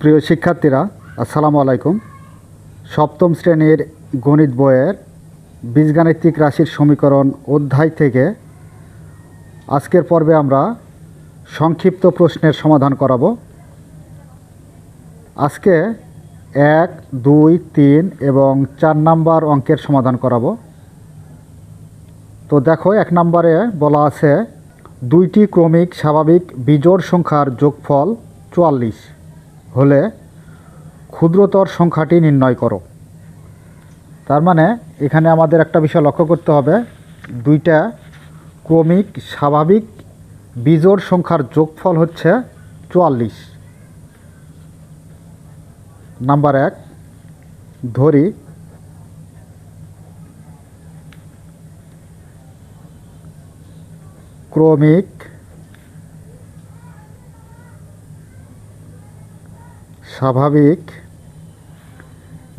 প্রিয় শিক্ষার্থীরা, আসসালামু আলাইকুম। সপ্তম শ্রেণির গণিত বইয়ের বীজগাণিতিক রাশির সমীকরণ অধ্যায় থেকে আজকের পর্বে আমরা সংক্ষিপ্ত প্রশ্নের সমাধান করাবো। আজকে এক, দুই, তিন এবং চার নাম্বার অঙ্কের সমাধান করাবো। তো দেখো, এক নম্বরে বলা আছে, দুইটি ক্রমিক স্বাভাবিক বিজোড় সংখ্যার যোগফল চুয়াল্লিশ। হলে ক্ষুদ্রতর সংখ্যাটি নির্ণয় করো। তার মানে এখানে আমাদের একটা বিষয় লক্ষ্য করতে হবে। দুইটা ক্রমিক স্বাভাবিক বিজোড় সংখ্যার যোগফল হচ্ছে চুয়াল্লিশ। নাম্বার এক, ধরি ক্রমিক স্বাভাবিক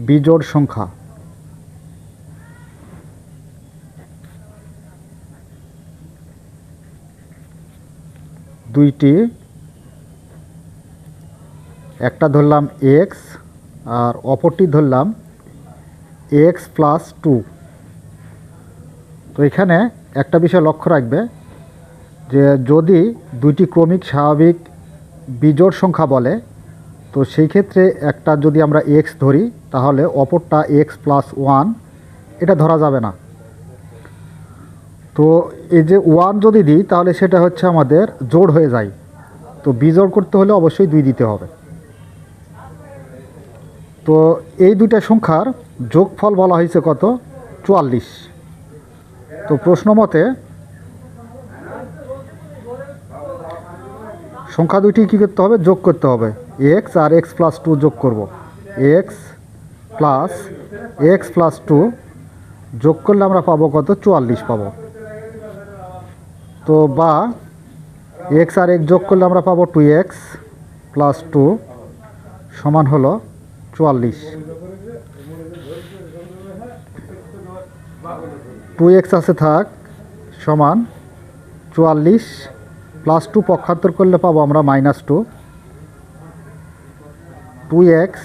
বিজোড় সংখ্যা। দুইটি। একটা ধরলাম এক্স আর অপরটি ধরলাম এক্স প্লাস টু তো এখানে একটা বিষয় লক্ষ্য রাখবে যে যদি দুইটি ক্রমিক স্বাভাবিক বিজোড় সংখ্যা বলে তো সেই ক্ষেত্রে একটা যদি আমরা এক্স ধরি, তাহলে অপরটা এক্স প্লাস ওয়ান এটা ধরা যাবে না। তো এই যে ওয়ান যদি দিই, তাহলে সেটা হচ্ছে আমাদের জোড় হয়ে যায়। তো বিজোড় করতে হলে অবশ্যই দুই দিতে হবে। তো এই দুইটা সংখ্যার যোগফল বলা হয়েছে কত? চুয়াল্লিশ। তো প্রশ্ন মতে, সংখ্যা দুইটি কী করতে হবে? যোগ করতে হবে। এক্স আর এক্স প্লাস টু যোগ করব। X plus x plus two যোগ করলে আমরা পাবো কত? চুয়াল্লিশ পাবো। তো বা এক্স আর এক্স যোগ করলে আমরা পাবো টু এক্স প্লাস টু সমান হলো চুয়াল্লিশ। টু এক্স আছে থাক সমান চুয়াল্লিশ প্লাস টু পক্ষান্তর করলে পাবো আমরা মাইনাস টু। টু এক্স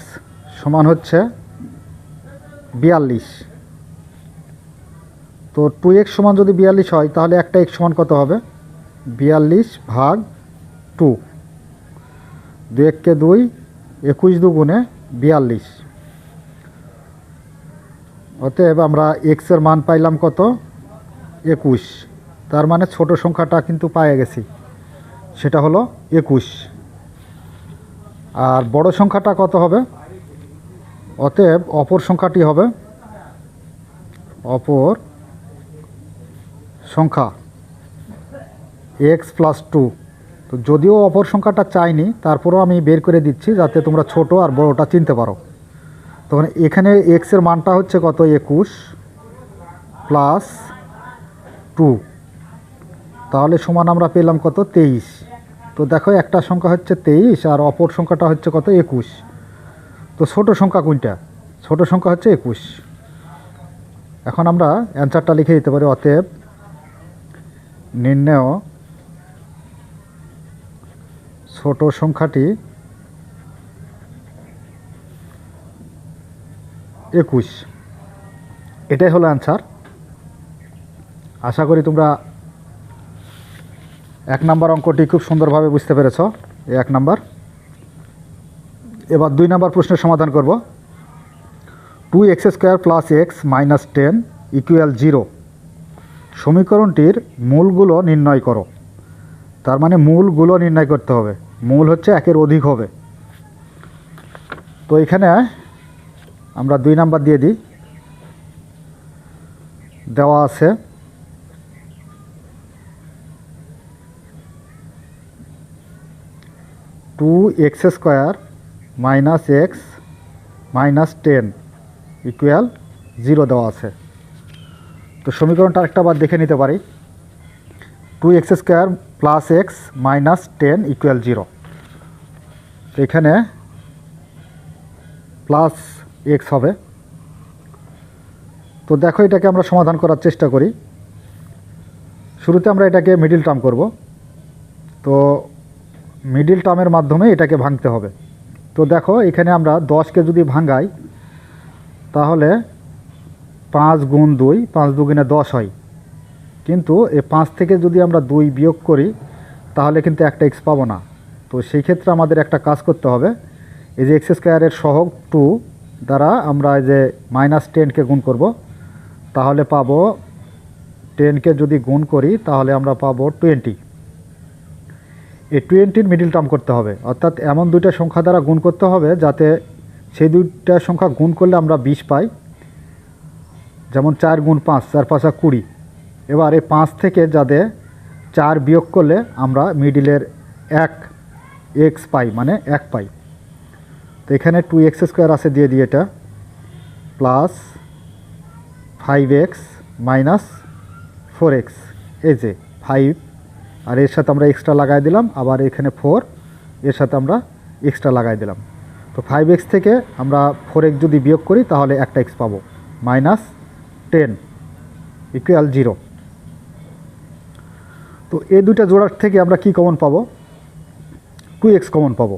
সমান হচ্ছে বিয়াল্লিশ। তো টু এক্স সমান যদি বিয়াল্লিশ হয়, তাহলে একটা এক্স সমান কত হবে? বিয়াল্লিশ ভাগ টু। দু এককে দুই, একুশ দুগুণে বিয়াল্লিশ। অতএব আমরা এক্সের মান পাইলাম কত? একুশ। তার মানে ছোট সংখ্যাটা কিন্তু পায়ে গেছি। সেটা হলো একুশ। আর বড় সংখ্যাটা কত হবে? অতএব অপর সংখ্যাটি হবে অপর সংখ্যা এক্স প্লাস টু তো যদিও অপর সংখ্যাটা চাইনি, তারপরেও আমি বের করে দিচ্ছি যাতে তোমরা ছোট আর বড়টা চিনতে পারো। তখন এখানে এক্সের মানটা হচ্ছে কত? একুশ প্লাস টু তাহলে সমান আমরা পেলাম কত? তেইশ। তো দেখো, একটা সংখ্যা হচ্ছে তেইশ, আর অপর সংখ্যাটা হচ্ছে কত? একুশ। তো ছোট সংখ্যা কোনটা? ছোট সংখ্যা হচ্ছে একুশ। এখন আমরা অ্যান্সারটা লিখে দিতে পারি, অতএব নির্ণয়, ছোট সংখ্যাটি একুশ। এটাই হলো অ্যান্সার। আশা করি তোমরা এক নাম্বার অঙ্কটি খুব সুন্দরভাবে বুঝতে পেরেছ। এক নাম্বার। এবার দুই নাম্বার প্রশ্নের সমাধান করব। Two x square plus x minus ten equal zero সমীকরণটির মূলগুলো নির্ণয় করো। তার মানে মূলগুলো নির্ণয় করতে হবে। মূল হচ্ছে একের অধিক হবে। তো এখানে আমরা দুই নাম্বার দিয়ে দিই। দেওয়া আছে two x square minus x minus ten equal zero দেওয়া আছে। তো সমীকরণটা আরেকটা বার দেখে নিতে পারি। Two x square plus x minus ten equal zero এখানে প্লাস এক্স হবে। তো দেখো এটাকে আমরা সমাধান করার চেষ্টা করি। শুরুতে আমরা এটাকে মিডিল টার্ম করব। তো মিডিল টার্মের মাধ্যমে এটাকে ভাঙতে হবে। তো দেখো, এখানে আমরা দশকে যদি ভাঙ্গাই তাহলে পাঁচ গুণ দুই, পাঁচ দুগুণে দশ হয়। কিন্তু এই পাঁচ থেকে যদি আমরা দুই বিয়োগ করি, তাহলে কিন্তু একটা এক্স পাবো না। তো সেই ক্ষেত্রে আমাদের একটা কাজ করতে হবে। এই যে এক্স স্কোয়ারের সহগ টু দ্বারা আমরা এই যে মাইনাস টেনকে গুণ করব, তাহলে পাবো টেনকে যদি গুণ করি, তাহলে আমরা পাবো টোয়েন্টি এই টোয়েন্টির মিডিল টার্ম করতে হবে। অর্থাৎ এমন দুইটা সংখ্যা দ্বারা গুণ করতে হবে যাতে সেই দুইটা সংখ্যা গুণ করলে আমরা বিশ পাই। যেমন চার গুণ পাঁচ, চার পাঁচ পাঁচা কুড়ি। এবার এই পাঁচ থেকে যাতে চার বিয়োগ করলে আমরা মিডিলের এক এক্স পাই মানে এক পাই। তো এখানে টু এক্স স্কোয়ার আছে দিয়ে দিই এটা। Plus five x minus four x এই যে ফাইভ আর এর সাথে আমরা এক্সট্রা লাগাই দিলাম, আবার এখানে ফোর এর সাথে আমরা এক্সট্রা লাগাই দিলাম। তো ফাইভ এক্স থেকে আমরা ফোর এক্স যদি বিয়োগ করি, তাহলে একটা এক্স পাবো। মাইনাস টেন ইকুয়াল জিরো তো এই দুইটা জোড়ার থেকে আমরা কি কমন পাবো? টু এক্স কমন পাবো।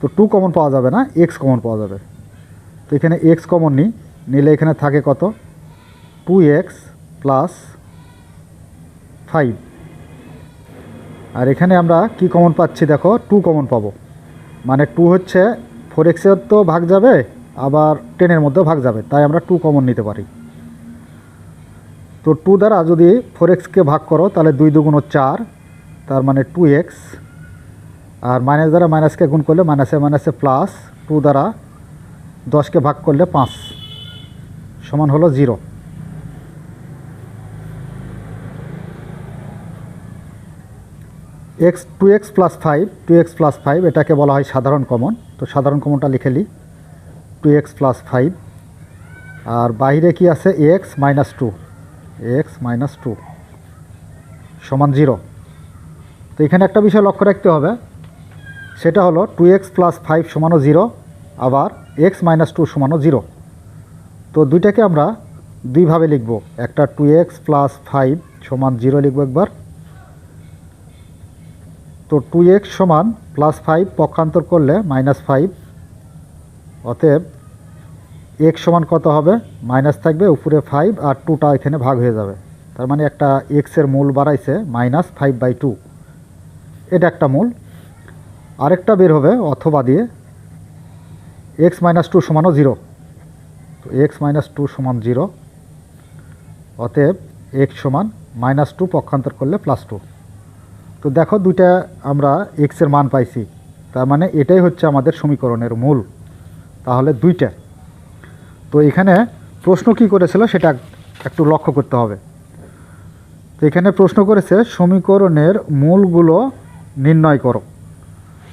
তো টু কমন পাওয়া যাবে না এক্স কমন পাওয়া যাবে। তো এখানে এক্স কমন নিই, নিলে এখানে থাকে কত? টু এক্স প্লাস ফাইভ আর এখানে আমরা কি কমন পাচ্ছি দেখো? টু কমন পাবো। মানে টু হচ্ছে ফোর এক্সের তো ভাগ যাবে, আবার টেনের মধ্যেও ভাগ যাবে। তাই আমরা টু কমন নিতে পারি। তো টু দ্বারা যদি ফোর এক্সকে ভাগ করো, তাহলে দুই দুগুণ চার, তার মানে টু এক্স আর মাইনাস দ্বারা মাইনাসকে গুণ করলে মাইনাসে মাইনাসে প্লাস টু দ্বারা দশকে ভাগ করলে পাঁচ। সমান হলো zero x two x plus five two x plus five এটাকে বলা হয় সাধারণ কমন। তো সাধারণ কমনটা লিখে নিই টু এক্স প্লাস ফাইভ আর বাইরে কি আছে? X minus two x minus two সমান জিরো তো এখানে একটা বিষয় লক্ষ্য রাখতে হবে। সেটা হলো টু এক্স প্লাস ফাইভ সমানও জিরো আবার এক্স মাইনাস টু সমানও জিরো তো দুইটাকে আমরা দুইভাবে লিখব। একটা টু এক্স প্লাস ফাইভ সমান জিরো লিখব একবার। তো টু এক্স সমান প্লাস ফাইভ পক্ষান্তর করলে মাইনাস ফাইভ অতএব এক্স সমান কত হবে? মাইনাস থাকবে উপরে ফাইভ আর টুটা এখানে ভাগ হয়ে যাবে। তার মানে একটা এক্সের মূল বাড়াইছে মাইনাস ফাইভ বাই টু এটা একটা মূল। আরেকটা বের হবে অথবা দিয়ে এক্স মাইনাস টু সমানও জিরো তো এক্স মাইনাস টু সমান জিরো অতএব এক্স সমান মাইনাস টু পক্ষান্তর করলে প্লাস টু তো দেখো দুইটা আমরা এক্সের মান পাইছি। তার মানে এটাই হচ্ছে আমাদের সমীকরণের মূল। তাহলে দুইটা। তো এখানে প্রশ্ন কি করেছিল সেটা একটু লক্ষ্য করতে হবে। তো এখানে প্রশ্ন করেছে, সমীকরণের মূলগুলো নির্ণয় করো।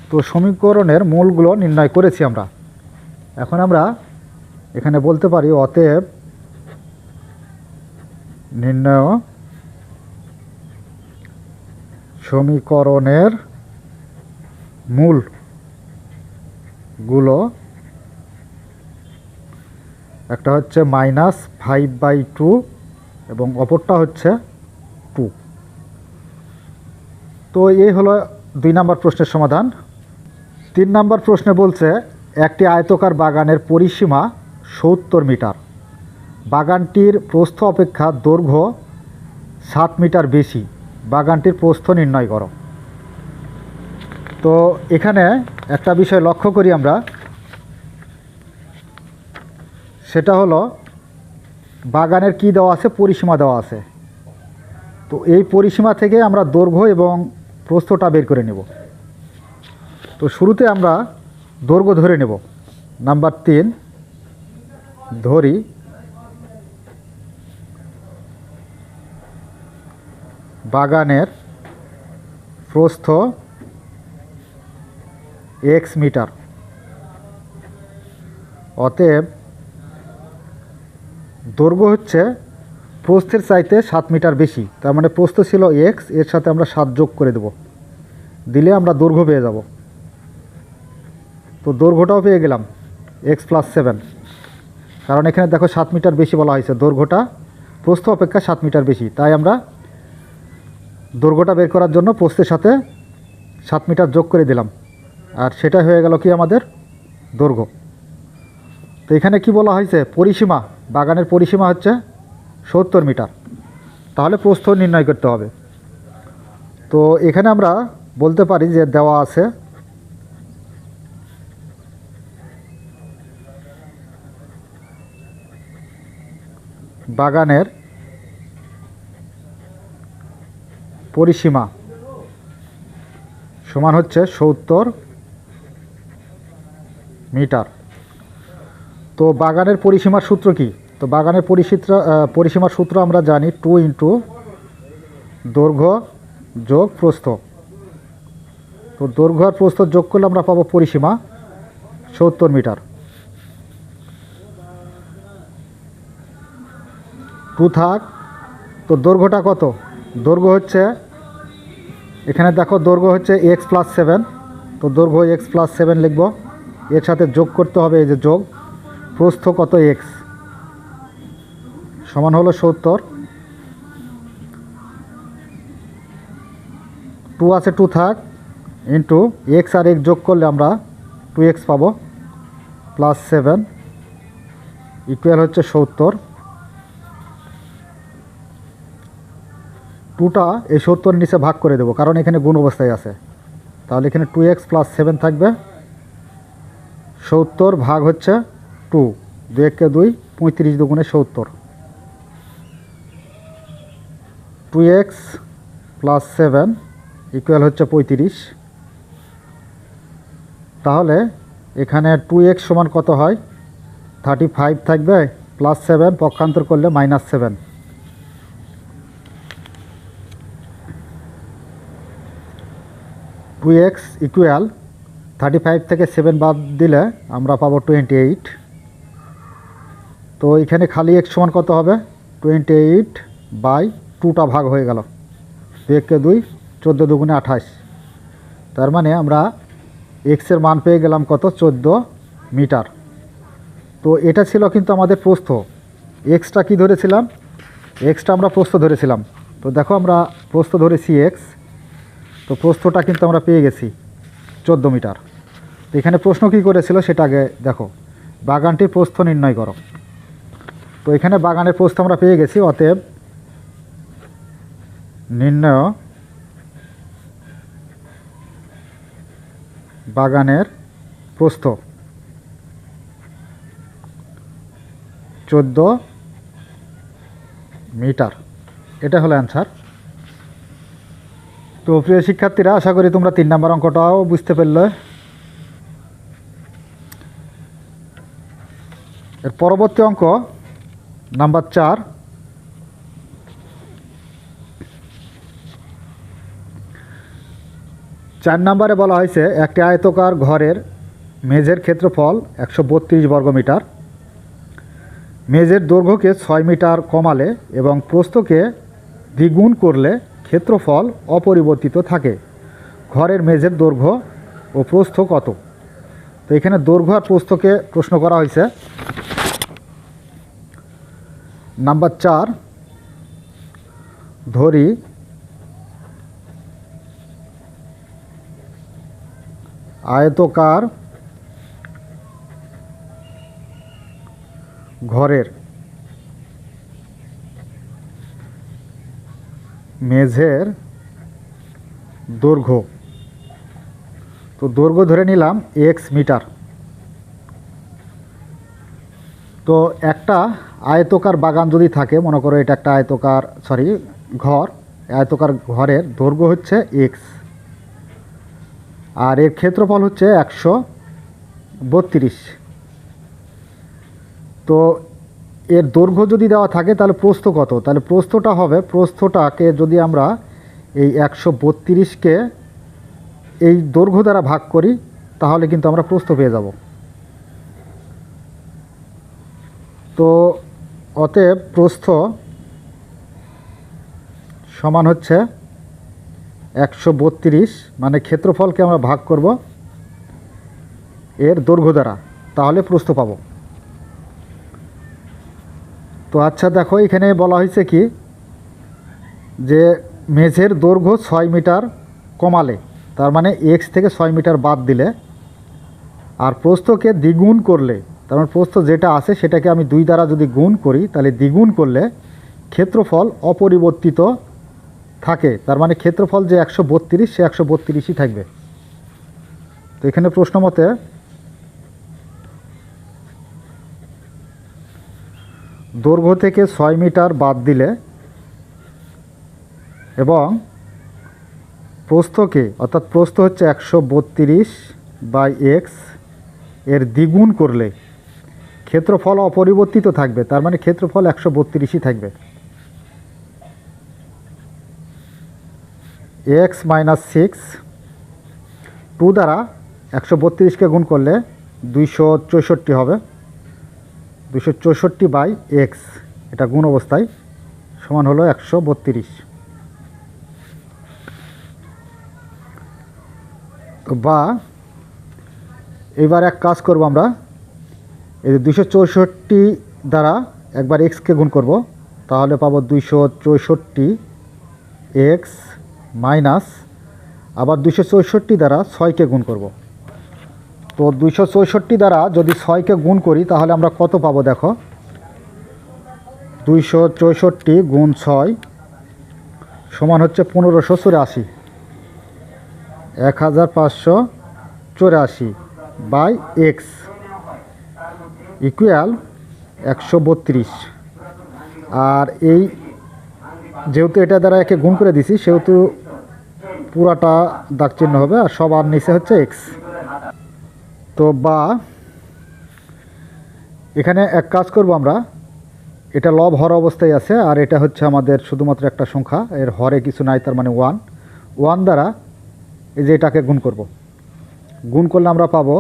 তো সমীকরণের মূলগুলো নির্ণয় করেছি আমরা। এখন আমরা এখানে বলতে পারি অতএব নির্ণয় সমীকরণের মূলগুলো একটা হচ্ছে মাইনাস ফাইভ বাই টু এবং অপরটা হচ্ছে টু তো এই হলো দুই নম্বর প্রশ্নের সমাধান। তিন নম্বর প্রশ্নে বলছে, একটি আয়তকার বাগানের পরিসীমা সত্তর মিটার। বাগানটির প্রস্থ অপেক্ষা দৈর্ঘ্য সাত মিটার বেশি। বাগানটির প্রস্থ নির্ণয় করো। তো এখানে একটা বিষয় লক্ষ্য করি আমরা। সেটা হলো, বাগানের কি দেওয়া আছে, পরিসীমা দেওয়া আছে। তো এই পরিসীমা থেকে আমরা দৈর্ঘ্য এবং প্রস্থটা বের করে নেব। তো শুরুতে আমরা দৈর্ঘ্য ধরে নেব। নাম্বার তিন, ধরি বাগানের প্রস্থ এক্স মিটার অতএব দৈর্ঘ্য হচ্ছে প্রস্থের চাইতে সাত মিটার বেশি। তার মানে প্রস্থ ছিল এক্সের সাথে আমরা সাত যোগ করে দেব। দিলে আমরা দৈর্ঘ্য পেয়ে যাব। তো দৈর্ঘ্যটাও পেয়ে গেলাম এক্স প্লাস সেভেন কারণ এখানে দেখো সাত মিটার বেশি বলা হয়েছে। দৈর্ঘ্যটা, প্রস্থ অপেক্ষা সাত মিটার বেশি। তাই আমরা দৈর্ঘ্যটা বের করার জন্য পোস্তের সাথে সাত মিটার যোগ করে দিলাম। আর সেটা হয়ে গেল কি আমাদের দৈর্ঘ্য তো এখানে কি বলা হয়েছে? পরিসীমা, বাগানের পরিসীমা হচ্ছে সত্তর মিটার। তাহলে প্রস্থ নির্ণয় করতে হবে। তো এখানে আমরা বলতে পারি যে দেওয়া আছে বাগানের পরিসীমা। সমান হচ্ছে সত্তর মিটার। তো বাগানের পরিসীমার সূত্র কি? তো বাগানের পরিসীত্র পরিসীমার সূত্র আমরা জানি টু ইন্টু দৈর্ঘ্য যোগ প্রস্থ। তো দৈর্ঘ্য আর প্রস্থ যোগ করলে আমরা পাবো পরিসীমা সত্তর মিটার। টু থাক তো দৈর্ঘ্যটা কত? দৈর্ঘ্য হচ্ছে এখানে দেখো দৈর্ঘ্য হচ্ছে এক্স প্লাস সেভেন তো দৈর্ঘ্য এক্স প্লাস সেভেন লিখব। এর সাথে যোগ করতে হবে এই যে যোগ। প্রস্থ কত এক্স সমান হলো সত্তর। টু আছে টু থাক। ইন্টু এক্স আর এক্স যোগ করলে আমরা টু এক্স পাবো। প্লাস সেভেন ইকুয়াল হচ্ছে সত্তর। টুটা এই সত্তর নিচে ভাগ করে দেবো, কারণ এখানে গুণ অবস্থায় আছে। তাহলে এখানে টু এক্স প্লাস সেভেন থাকবে। সত্তর ভাগ হচ্ছে টু দু এককে দুই, পঁয়ত্রিশ দুগুণে সত্তর। Two x plus seven equal হচ্ছে পঁয়ত্রিশ। তাহলে এখানে টু এক্স সমান কত হয়? থার্টি ফাইভ থাকবে প্লাস সেভেন পক্ষান্তর করলে minus seven two x equal thirty five থেকে সেভেন বাদ দিলে আমরা পাবো টোয়েন্টি এইট তো এখানে খালি এক্স সমান কত হবে? টোয়েন্টি এইট বাই টুটা ভাগ হয়ে গেল। এককে দুই, চোদ্দ দুগুণে আঠাশ। তার মানে আমরা এক্সের মান পেয়ে গেলাম কত? চোদ্দ মিটার। তো এটা ছিল কিন্তু আমাদের প্রস্থ। এক্সটা কি ধরেছিলাম? এক্সটা আমরা প্রস্থ ধরেছিলাম। তো দেখো আমরা প্রস্থ ধরেছি এক্স তো প্রস্থটা কিন্তু আমরা পেয়ে গেছি চোদ্দ মিটার। তো এখানে প্রশ্ন কী করেছিল সেটা আগে দেখো। বাগানটির প্রস্থ নির্ণয় করো। তো এখানে বাগানের প্রস্থ আমরা পেয়ে গেছি, অতএব নির্ণয় বাগানের প্রস্থ। চোদ্দ মিটার। এটা হলো অ্যান্সার। তো প্রিয় শিক্ষার্থীরা, আশা করি তোমরা তিন নম্বর অঙ্কটাও বুঝতে পারলে। এর পরবর্তী অঙ্ক, নাম্বার চার। চার নম্বরে বলা হয়েছে, একটি আয়তকার ঘরের মেঝের ক্ষেত্রফল একশো বত্রিশ বর্গমিটার মেঝের দৈর্ঘ্যকে ছয় মিটার কমালে এবং প্রস্থকে দ্বিগুণ করলে ক্ষেত্রফল অপরিবর্তিত থাকে। ঘরের মেঝের দৈর্ঘ্য ও প্রস্থ কত? তো এখানে দৈর্ঘ্য আর প্রস্থকে প্রশ্ন করা হয়েছে। নাম্বার চার, ধরি আয়তকার ঘরের মেঝের দৈর্ঘ্য। তো দৈর্ঘ্য ধরে নিলাম এক্স মিটার। তো একটা আয়তকার বাগান যদি থাকে, মনে করো এটা একটা আয়তকার সরি ঘর, আয়তকার ঘরের দৈর্ঘ্য হচ্ছে এক্স আর এর ক্ষেত্রফল হচ্ছে একশো বত্রিশ। তো এর দৈর্ঘ্য যদি দেওয়া থাকে, তাহলে প্রস্থ কত? তাহলে প্রস্থটা হবে, প্রস্থটাকে যদি আমরা এই একশো বত্রিশকে এই দৈর্ঘ্য দ্বারা ভাগ করি, তাহলে কিন্তু আমরা প্রস্থ পেয়ে যাব। তো অতএব প্রস্থ সমান হচ্ছে একশো বত্রিশ মানে ক্ষেত্রফলকে আমরা ভাগ করব এর দৈর্ঘ্য দ্বারা। তাহলে প্রস্থ পাবো। তো আচ্ছা দেখো, এখানে বলা হয়েছে কি? যে মেঝের দৈর্ঘ্য ছয় মিটার কমালে, তার মানে এক্স থেকে ছয় মিটার বাদ দিলে, আর প্রস্থকে দ্বিগুণ করলে, তার মানে প্রস্থ যেটা আছে সেটাকে আমি দুই দ্বারা যদি গুণ করি, তাহলে দ্বিগুণ করলে ক্ষেত্রফল অপরিবর্তিত থাকে। তার মানে ক্ষেত্রফল যে একশো বত্রিশ, সে একশো বত্রিশই থাকবে। তো এখানে প্রশ্ন মতে দৈর্ঘ্য থেকে ছয় মিটার বাদ দিলে এবং প্রস্থকে, অর্থাৎ প্রস্থ হচ্ছে একশো বত্রিশ বাই এক্স, এর দ্বিগুণ করলে ক্ষেত্রফল অপরিবর্তিত থাকবে, তার মানে ক্ষেত্রফল একশো বত্রিশই থাকবে। এক্স মাইনাস সিক্স, টু দ্বারা একশো বত্রিশকে গুণ করলে দুইশো চৌষট্টি হবে। দুশো চৌষট্টি বাই এক্স। এটা গুণ অবস্থায় সমান হলো একশো বত্রিশ। বা, এবার এক কাজ করব আমরা। এই যে দুশো চৌষট্টি দ্বারা একবার এক্সকে গুণ করব, তাহলে পাবো দুইশো চৌষট্টি এক্স মাইনাস আবার দুশো চৌষট্টি দ্বারা ছয়কে গুণ করব। তো দুইশো চৌষট্টি দ্বারা যদি ছয়কে গুণ করি, তাহলে আমরা কত পাবো দেখো? দুইশো চৌষট্টি গুণ ছয় সমান হচ্ছে পনেরোশো চুরাশি। এক হাজার পাঁচশো চুরাশি বাই এক্স ইকুয়াল একশো বত্রিশ। আর এই যেহেতু এটা দ্বারা একে গুণ করে দিছি, সেহেতু পুরাটা দাগ চিহ্ন হবে, আর সবার নিচে হচ্ছে এক্স। তো বা, এখানে এক কাজ করব আমরা। এটা লব হর অবস্থায় আছে, আর এটা হচ্ছে আমাদের শুধুমাত্র একটা সংখ্যা, এর হরে কিছু নাই, তার মানে ওয়ান ওয়ান দ্বারা এই যে এটাকে গুণ করব। গুণ করলে আমরা পাবো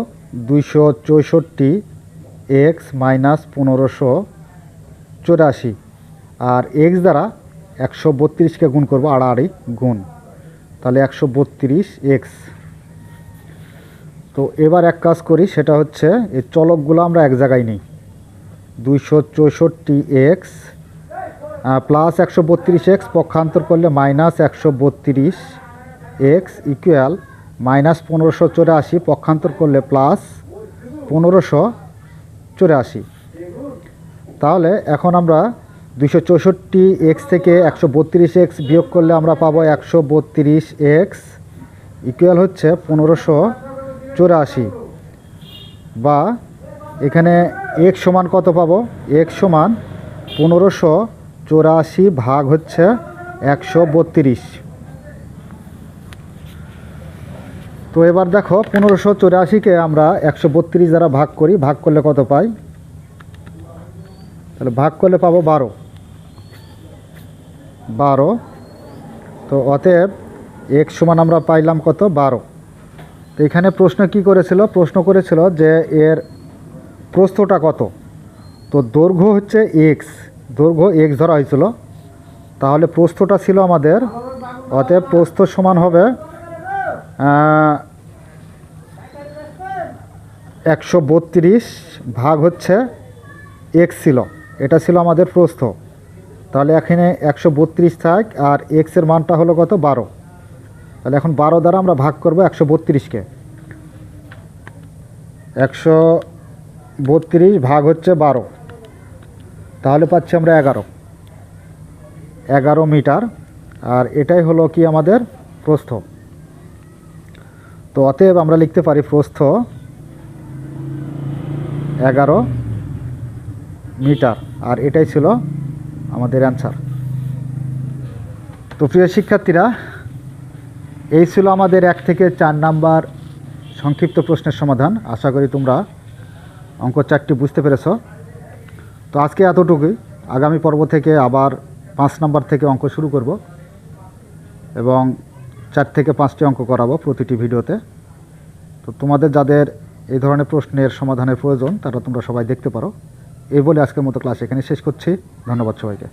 দুইশো চৌষট্টি এক্স মাইনাস পনেরোশো চৌরাশি, আর এক্স দ্বারা একশো বত্রিশকে গুণ করব, আড়াআড়ি গুণ। তাহলে একশো বত্রিশ এক্স। তো এবার এক কাজ করি, সেটা হচ্ছে এই চলকগুলো আমরা এক জায়গায় নিই। দুইশো চৌষট্টি এক্স প্লাস একশো বত্রিশ এক্স, পক্ষান্তর করলে মাইনাস একশো বত্রিশ এক্স ইকুয়াল মাইনাস পনেরোশো চৌরাশি, পক্ষান্তর করলে প্লাস পনেরোশো চৌরাশি। তাহলে এখন আমরা দুইশো চৌষট্টি এক্স থেকে একশো বত্রিশ এক্স বিয়োগ করলে আমরা পাবো একশো বত্রিশ এক্স ইকুয়াল হচ্ছে পনেরোশো চৌরাশি। বা এখানে এক সমান কত পাবো? এক সমান পনেরোশো চৌরাশি ভাগ হচ্ছে একশো বত্রিশ। তো এবার দেখো, পনেরোশো চৌরাশিকে আমরা একশো বত্রিশ দ্বারা ভাগ করি। ভাগ করলে কত পাই? তাহলে ভাগ করলে পাবো বারো। বারো। তো অতএব এক সমান আমরা পাইলাম কত? বারো। তো এখানে প্রশ্ন কি করেছিল? প্রশ্ন করেছিল যে এর প্রস্থটা কত? তো দৈর্ঘ্য হচ্ছে এক্স দৈর্ঘ্য এক্স ধরা হয়েছিল। তাহলে প্রস্থটা ছিল আমাদের, অতএব প্রস্থ সমান হবে একশো বত্রিশ ভাগ হচ্ছে এক্স ছিল। এটা ছিল আমাদের প্রস্থ। তাহলে এখানে একশো বত্রিশ থাক, আর এক্সের মানটা হলো কত? বারো। তাহলে এখন বারো দ্বারা আমরা ভাগ করব একশো বত্রিশকে। একশো বত্রিশ ভাগ হচ্ছে বারো। তাহলে পাচ্ছি আমরা এগারো। এগারো মিটার। আর এটাই হলো কি আমাদের প্রস্থ। তো অতএব আমরা লিখতে পারি প্রস্থ এগারো মিটার। আর এটাই ছিল আমাদের অ্যান্সার। তো প্রিয় শিক্ষার্থীরা এই ছিল আমাদের এক থেকে চার নাম্বার সংক্ষিপ্ত প্রশ্নের সমাধান। আশা করি তোমরা অঙ্ক চারটি বুঝতে পেরেছ। তো আজকে এতটুকুই। আগামী পর্ব থেকে আবার পাঁচ নাম্বার থেকে অঙ্ক শুরু করব এবং চার থেকে পাঁচটি অঙ্ক করাবো প্রতিটি ভিডিওতে। তো তোমাদের যাদের এই ধরনের প্রশ্নের সমাধানের প্রয়োজন, তারা তোমরা সবাই দেখতে পারো। এই বলে আজকের মতো ক্লাস এখানে শেষ করছি। ধন্যবাদ সবাইকে।